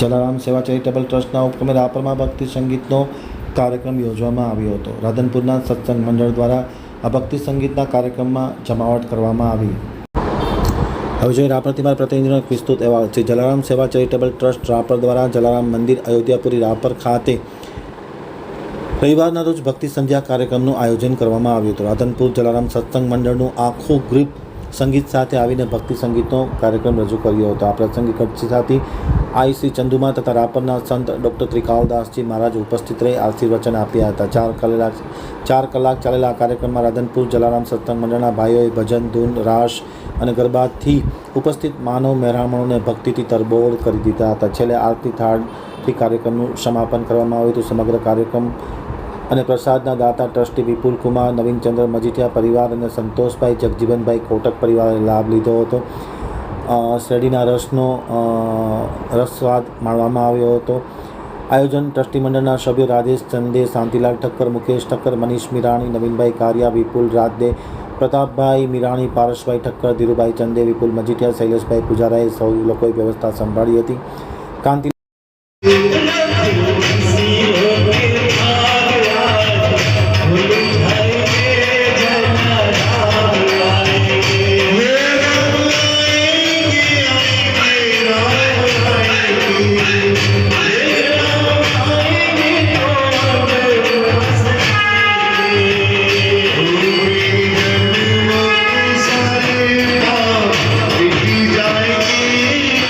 જલારામ સેવા ચેરિટેબલ ટ્રસ્ટના ઉપક્રમે રાપરમાં ભક્તિ સંગીતનો કાર્યક્રમ યોજવામાં આવ્યો હતો. રાધનપુરના સત્સંગ મંડળ દ્વારા આ ભક્તિ સંગીતના કાર્યક્રમમાં જમાવટ કરવામાં આવી. હવે જોઈએ રાપરથી મારા પ્રતિનિધિનો વિસ્તૃત અહેવાલ છે. જલારામ સેવા ચેરિટેબલ ટ્રસ્ટ રાપર દ્વારા જલારામ મંદિર અયોધ્યાપુરી રાપર ખાતે રવિવારના રોજ ભક્તિ સંધ્યા કાર્યક્રમનું આયોજન કરવામાં આવ્યું હતું. રાધનપુર જલારામ સત્સંગ મંડળનું આખું ગ્રુપ સંગીત સાથે આવીને ભક્તિ સંગીતનો કાર્યક્રમ રજૂ કર્યો હતો. આ પ્રસંગે કચ્છી સાથી આઈ શ્રી ચંદુમા તથા રાપરના સંત ડૉક્ટર ત્રિકાલદાસજી મહારાજ ઉપસ્થિત રહી આશીર્વચન આપ્યા હતા. ચાર કલાક ચાર કલાક ચાલેલા આ કાર્યક્રમમાં રાધનપુર, જલારામ સત્સંગ મંડળના ભાઈઓએ ભજન, ધૂન, રાસ અને ગરબાથી ઉપસ્થિત માનવ મહેરામણોને ભક્તિથી તરબોળ કરી દીધા હતા. છેલ્લે આરતી થાળથી કાર્યક્રમનું સમાપન કરવામાં આવ્યું હતું. સમગ્ર કાર્યક્રમ અને પ્રસાદના દાતા ટ્રસ્ટી વિપુલ કુમાર, નવીનચંદ્ર મજીઠિયા પરિવાર અને સંતોષભાઈ, જગજીવનભાઈ કોટક પરિવારે લાભ લીધો હતો. શેરડીના રસનો રસ સ્વાદ માણવામાં આવ્યો હતો. આયોજન ટ્રસ્ટી મંડળના સભ્યો રાજેશ ચંદે, શાંતિલાલ ઠક્કર, મુકેશ ઠક્કર, મનીષ મિરાણી, નવીનભાઈ કારિયા, વિપુલ રાદે પ્રતાપભાઈ મિરાણી, પારસભાઈ ઠક્કર, ધીરુભાઈ ચંદે, વિપુલ મજીઠિયા, શૈલેષભાઈ પૂજારાએ સૌ લોકોએ વ્યવસ્થા સંભાળી હતી. કાંતિ